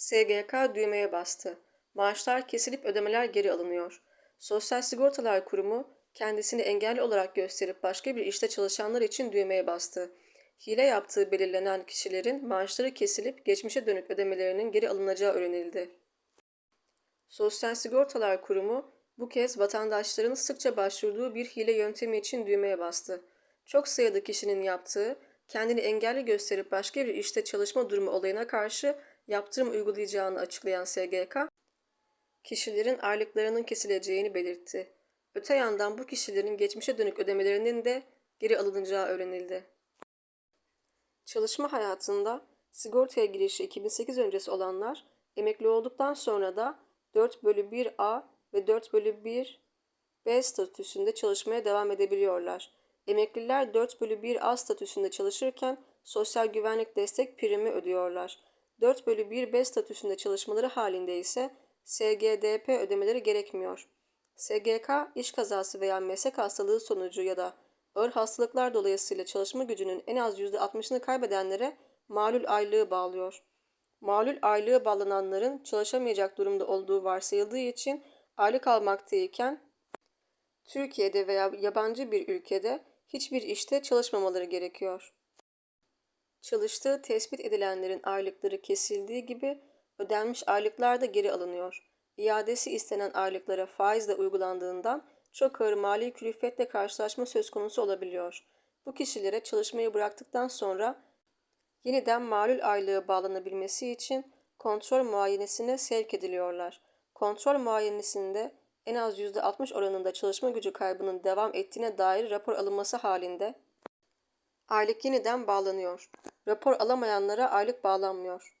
SGK düğmeye bastı. Maaşlar kesilip ödemeler geri alınıyor. Sosyal Sigortalar Kurumu kendisini engelli olarak gösterip başka bir işte çalışanlar için düğmeye bastı. Hile yaptığı belirlenen kişilerin maaşları kesilip geçmişe dönük ödemelerinin geri alınacağı öğrenildi. Sosyal Sigortalar Kurumu bu kez vatandaşların sıkça başvurduğu bir hile yöntemi için düğmeye bastı. Çok sayıda kişinin yaptığı, kendini engelli gösterip başka bir işte çalışma durumu olayına karşı yaptırım uygulayacağını açıklayan SGK, kişilerin aylıklarının kesileceğini belirtti. Öte yandan bu kişilerin geçmişe dönük ödemelerinin de geri alınacağı öğrenildi. Çalışma hayatında sigortaya girişi 2008 öncesi olanlar emekli olduktan sonra da 4 bölü 1A ve 4 bölü 1 B statüsünde çalışmaya devam edebiliyorlar. Emekliler 4 bölü 1A statüsünde çalışırken sosyal güvenlik destek primi ödüyorlar. 4 bölü 1 B statüsünde çalışmaları halinde ise SGDP ödemeleri gerekmiyor. SGK, iş kazası veya meslek hastalığı sonucu ya da ağır hastalıklar dolayısıyla çalışma gücünün en az %60'ını kaybedenlere malul aylığı bağlıyor. Malul aylığı bağlananların çalışamayacak durumda olduğu varsayıldığı için aylık almaktayken Türkiye'de veya yabancı bir ülkede hiçbir işte çalışmamaları gerekiyor. Çalıştığı tespit edilenlerin aylıkları kesildiği gibi ödenmiş aylıklar da geri alınıyor. İadesi istenen aylıklara faiz de uygulandığından çok ağır mali külfetle karşılaşma söz konusu olabiliyor. Bu kişilere çalışmayı bıraktıktan sonra yeniden malul aylığı bağlanabilmesi için kontrol muayenesine sevk ediliyorlar. Kontrol muayenesinde en az %60 oranında çalışma gücü kaybının devam ettiğine dair rapor alınması halinde aylık yeniden bağlanıyor. Rapor alamayanlara aylık bağlanmıyor.